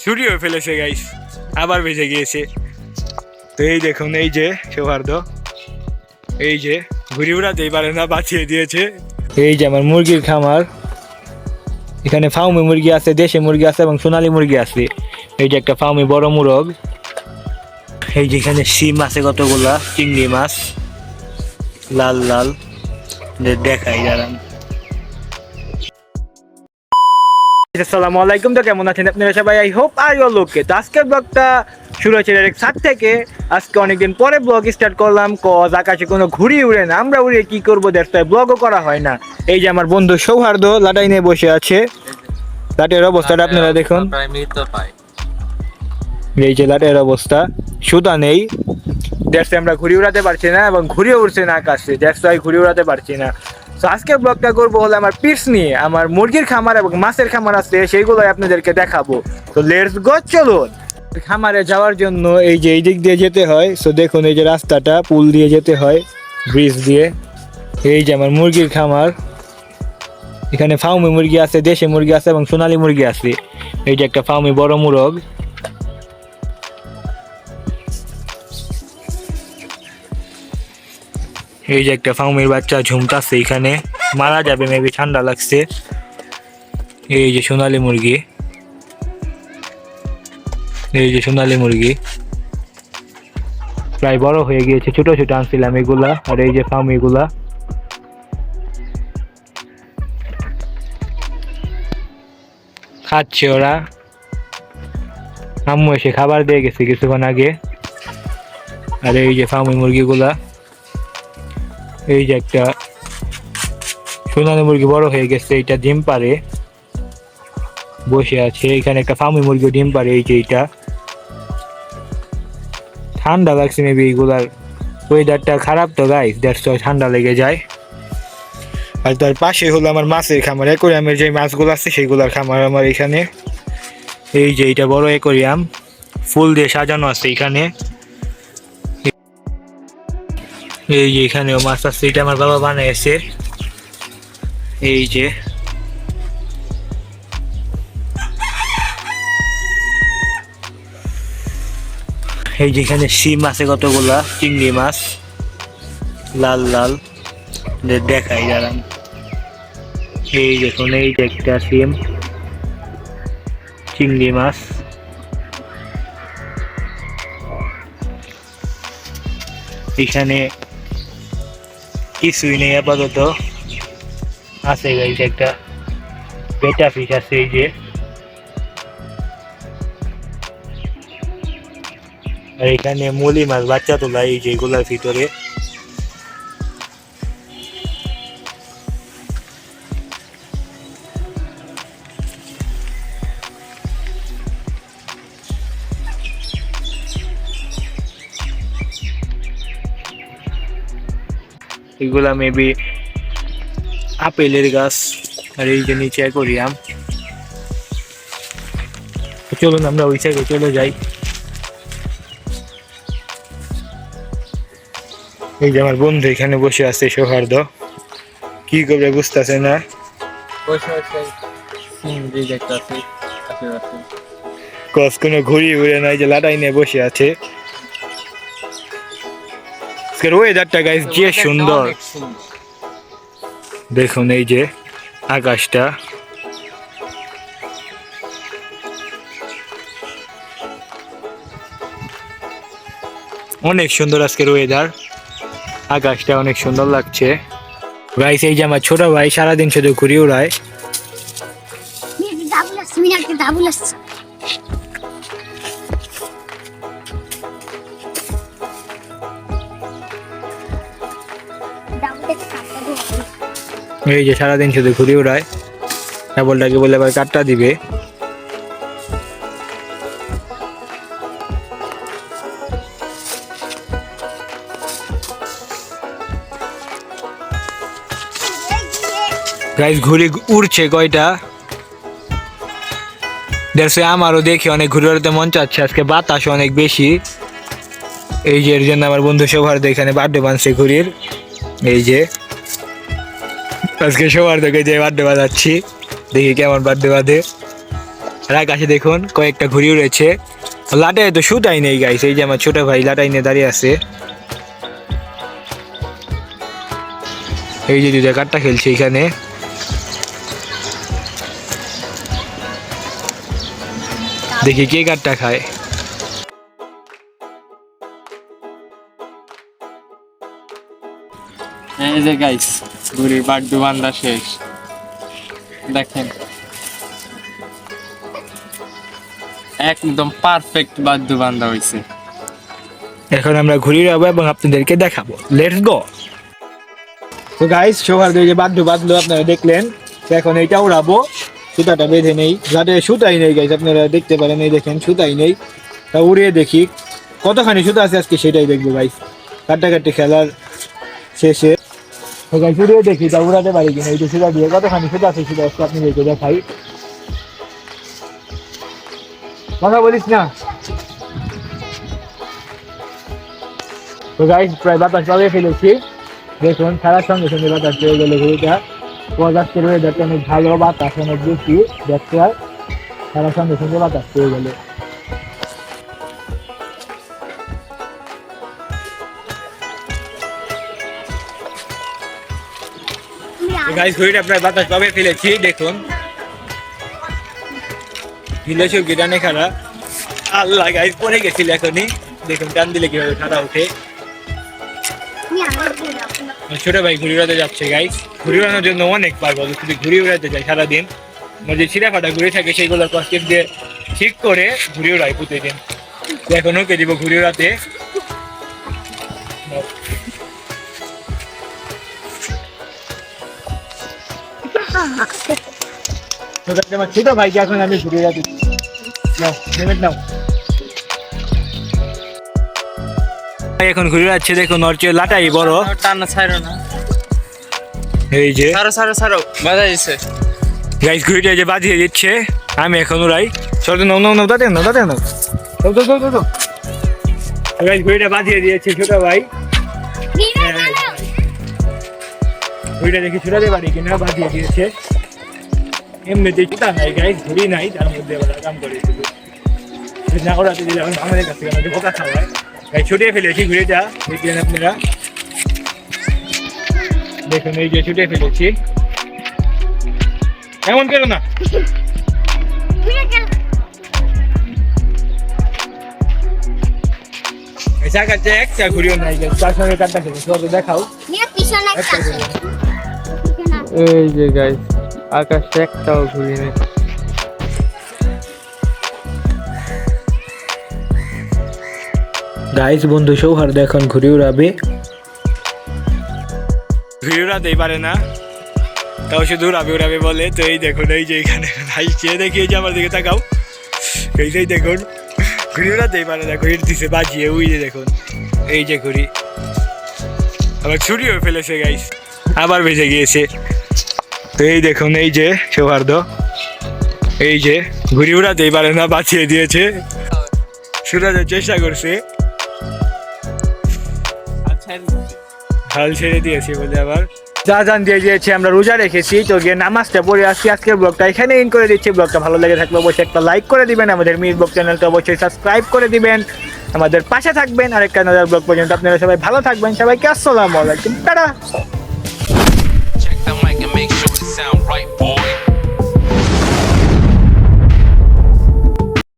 চুরি হয়ে ফেলেছে গাইস আবার বেজে গিয়েছে। তো এই দেখুন, এই যে সৌহার্দ্য, এই যে ঘুরি উড়াতেই পারে না বাঁচিয়ে দিয়েছে। এই যে আমার মুরগির খামার। এখানে ফাউমি মুরগি আছে, দেশি মুরগি আছে এবং সোনালি মুরগি আছে। এই যে একটা ফাউমি বড় মুরগ। এই যে এখানে শিম আছে কতগুলা? চিংড়ি মাছ। লাল লাল। দেখাই, দাঁড়ান। আসসালামু আলাইকুম তো কেমন আছেন আপনারা সবাই? আই হোপ আর ইউর লোককে তো আজকের ব্লগটা শুরু হয়েছে ডাইরেক্ট সাত থেকে। আজকে অনেকদিন পরে ব্লগ স্টার্ট করলাম কজ আকাশে কোনো ঘুরি উড়ে না। আমরা উড়ে কি করব? দেখতে ব্লগও করা হয় না। এই যে আমার বন্ধু সৌহার্দ্য লাটাই নিয়ে বসে আছে। লাটের অবস্থাটা আপনারা দেখুন। এই যে লাটের অবস্থা। সুতা নেই। দেখতে আমরা ঘুরি উড়াতে পারছি না এবং ঘুরে উড়ছে না আকাশে। দেখতে ঘুরি উড়াতে পারছি না। তো আজকে ব্লগটা করব হলো আমার পিস নিয়ে, আমার মুরগির খামার এবং মাছের খামার আছে, সেইগুলোই আপনাদেরকে দেখাবো। তো লেটস গো চলুন। খামারে যাওয়ার জন্য এই যে এই দিক দিয়ে যেতে হয় সো দেখুন এই যে রাস্তাটা, পুল দিয়ে যেতে হয় ব্রিজ দিয়ে। এই যে আমার মুরগির খামার। এখানে ফাউমি মুরগি আছে, দেশি মুরগি আছে এবং সোনালী মুরগি আছে। এই যে একটা ফাউমি বড় মুরগ। এই যে একটা ফাউমির বাচ্চা ঝুমকাচ্ছে এখানে। মারা যাবে মেবি ঠান্ডা লাগছে। এই যে সোনালী মুরগি। এই যে সোনালী মুরগি। প্রায় বড় হয়ে গিয়েছে, ছোট ছোট আনছিলাম এগুলা, আর এই যে ফার্ম এগুলা। খাচ্ছে ওরা। আম্মু এসে খাবার দিয়ে গেছে কিছুক্ষণ আগে। আর এই যে ফার্মি মুরগিগুলা। এই যে একটা সোনালী মুরগি বড় হয়ে গেছে, এটা ডিম পারে বসে আছে, এখানে একটা ফার্মি মুরগি ডিম পারে এই যে এইটা। ঠান্ডা লাগছে মেবি এইগুলার ওয়েদারটা খারাপ তো গাইস দ্যাটস ঠান্ডা লেগে যায়। আর তার পাশে হলো আমার মাছের খামার অ্যাকোরিয়ামের যে মাছগুলো আছে সেইগুলোর খামার আমার এখানে। এই যে এইটা বড় অ্যাকোরিয়াম ফুল দিয়ে সাজানো আছে এখানে। এই যে এখানেও মাছ আছে, এটা আমার বাবা বানিয়েছে এই যে। এই যে এখানে শিম আছে কতগুলা? চিংড়ি মাছ। লাল লাল। দেখাই, দাঁড়ান। এই দেখুন এই যে একটা শিম। চিংড়ি মাছ। এখানে কিছুই নেই, আপাতত। আছে গাইছে একটা বেটা ফিস আছে এই যে। আর এখানে মলি মাছ, বাচ্চা তোলা, এই যে এগুলার ভিতরে। এগুলা মেবি আপেলের গাছ আর এই যে নিচে অ্যাকোরিয়াম চলুন আমরা ওই সাইডে চলে যাই। এই যে আমার বন্ধু এখানে বসে আছে সৌহার্দ কি করবে বুঝতেছে না? কস কোনো ঘুরি উড়ে নাই যে লাটাই নিয়ে বসে আছে। আজকের ওয়েদারটা গাইস যে সুন্দর। দেখুন এই যে আকাশটা। অনেক সুন্দর আজকের ওয়েদার আকাশটা অনেক সুন্দর লাগছে। গাইস এই যে আমার ছোট ভাই সারাদিন শুধু ঘুরি উড়ায় এই যে সারাদিন শুধু ঘুরে উড়ায় ডাবলটাকে বলে আবার কাটটা দিবে। গাইস ঘুরে উড়ছে কয়টা? দেখছে আমারও দেখি অনেক ঘুরে উড়াতে মন চাচ্ছে। আজকে বাতাস অনেক বেশি। এই যে এর জন্য আমার বন্ধু সবার এখানে বার্থডে বানছে ঘুরির। এই যে আজকে সবার থেকে যে বার্থডে বাজাচ্ছি, দেখি কেমন বার্থডে বাঁধে আর আকাশে দেখুন, কয়েকটা ঘুড়ি উড়েছে লাটাই তো সুতাই নেই গাইছে এই যে আমার ছোট ভাই লাটাই নিয়ে দাঁড়িয়ে আছে। এই যে দুইটা কাঠটা খেলছে এখানে। দেখি কে কাঠটা খায়। এই যে গাইস ঘুড়ির বাড্ডু বান্ধা শেষ। দেখেন। একদম পারফেক্ট বাদ্যু বান্ধা হয়েছে এখন আমরা ঘুরে যাব এবং আপনাদেরকে দেখাবো। লেটস গো তো গাইস সবার যে বাদ্য বাঁধলো আপনারা দেখলেন। তো এখন এইটা উড়াবো। সুতাটা বেঁধে নেই। যাতে সুতাই নেই গাইস আপনারা দেখতে পারেন এই দেখেন সুতাই নেই। তা উড়িয়ে দেখি। কতখানি সুতা আছে আজকে সেটাই দেখব গাইস কাটাকাটি খেলার শেষে। গাইস দেখি, তা উড়াতে পারি কিনা। সুতা দিয়ে কতখানি সুতা আছে সেটা আজকে আপনাদেরকে দেখাই। কথা বলিস না? তো প্রায় বাতাস লাগিয়ে ফেলেছি। দেখুন, খেলার সঙ্গে সঙ্গে বাতাস পেয়ে গেলে ওয়েদারটা অনেক ভালো, বাতাস অনেক বেশি, দেখতে হয়। খেলার সঙ্গে সঙ্গে বাতাস পেয়ে গেলে। গাইস ঘুড়িটা প্রায় বাতাস পাবে ফেলেছি, দেখুন। ফেলেছি গিটানে খারা আল্লাহ গাইস পড়ে গেছিল এখনই। দেখুন, টান দিলে কীভাবে খাড়া উঠে ছোট ভাই ঘুড়ি উড়াতে যাচ্ছে গাইস ঘুড়ি উড়ানোর জন্য অনেক পাগল শুধু ঘুড়ি উড়াতে যায় সারাদিন। আমার যে ছিঁড়া ফাটা ঘুড়ি থাকে সেইগুলো কষ্টের দিয়ে ঠিক করে ঘুড়ি উড়াই প্রতিদিন। এখন ওকে দিব ঘুড়ি উড়াতে। ছোট ভাইকে এখন আমি উড়াতে দিচ্ছি। নাও এখন ঘুরে যাচ্ছে দেখুন ওর চেয়ে লাটাই বড়। টানা ছাড়ো না। এই যে। ছাড়ো সারো সারো বাধা দিছে। গাইস ঘুরিটা যে বাজিয়ে দিচ্ছে আমি এখন ওরাই চলো নাও নাও নাও তাতে নাও তাতে নাও। চল চল চল চল। গাইস ঘুরিটা বাজিয়ে দিয়েছে ছোট ভাই। ঘুরিটা দেখি ছোটাতে পারি কিনা বাজিয়ে দিয়েছে। এমনিতে জুতা নাই গাইস ঘুরি নাই তার মধ্যে ওরা কাম করে শুধু না ওরাতে দিলে এখন আমাদের কাছ থেকে আমাদের বোকা খাওয়ায় গাইস ছুটিয়ে ফেলেছি ঘুরিটা দেখলেন আপনারা। দেখুন এই যে ছুটে ফেলেছি। এমন করো না? কেন? একটা ঘুরিও নাই তার সঙ্গে কাটটা দেখাও। পিছনে এই যে গাইস আকাশে একটাও ঘুরি নেই। গাইস বন্ধু সৌহার্দ এখন ঘুরে উড়াবে। ঘুরে উড়াতেই পারে না। তাও শুধু উড়াবে উড়াবে বলে। তো এই দেখুন এই যে এখানে ভাই চেয়ে দেখি এই যে আমার দিকে তাকাও। এই যে দেখুন ঘুরে উড়াতেই পারে না ঘুরে দিছে বাজিয়ে উই যে দেখুন এই যে ঘুরি। আবার ছুরিও ফেলেছে গাইস আবার বেজে গিয়েছে। তো এই দেখুন, এই যে সৌহার্দ এই যে ঘুড়ি উড়াতেই পারে না বাঁচিয়ে দিয়েছে। সুরাজের চেষ্টা করছে। হাল ছেড়ে দিয়েছি বলে আবার। যা জান দিয়ে দিয়েছি আমরা রোজা রেখেছি, তো গিয়ে নামাজটা পড়ে আসছি। আজকের ব্লগটা এখানে ইন করে দিচ্ছি। ব্লগটা ভালো লেগে থাকলে অবশ্যই একটা লাইক করে দিবেন। আমাদের মির ব্লগ চ্যানেলটা অবশ্যই সাবস্ক্রাইব করে দিবেন। আমাদের পাশে থাকবেন। আরেকটা নজর ব্লগ পর্যন্ত আপনারা সবাই ভালো থাকবেন। সবাইকে আসসালামু আলাইকুম। টাটা। Sound right, boy.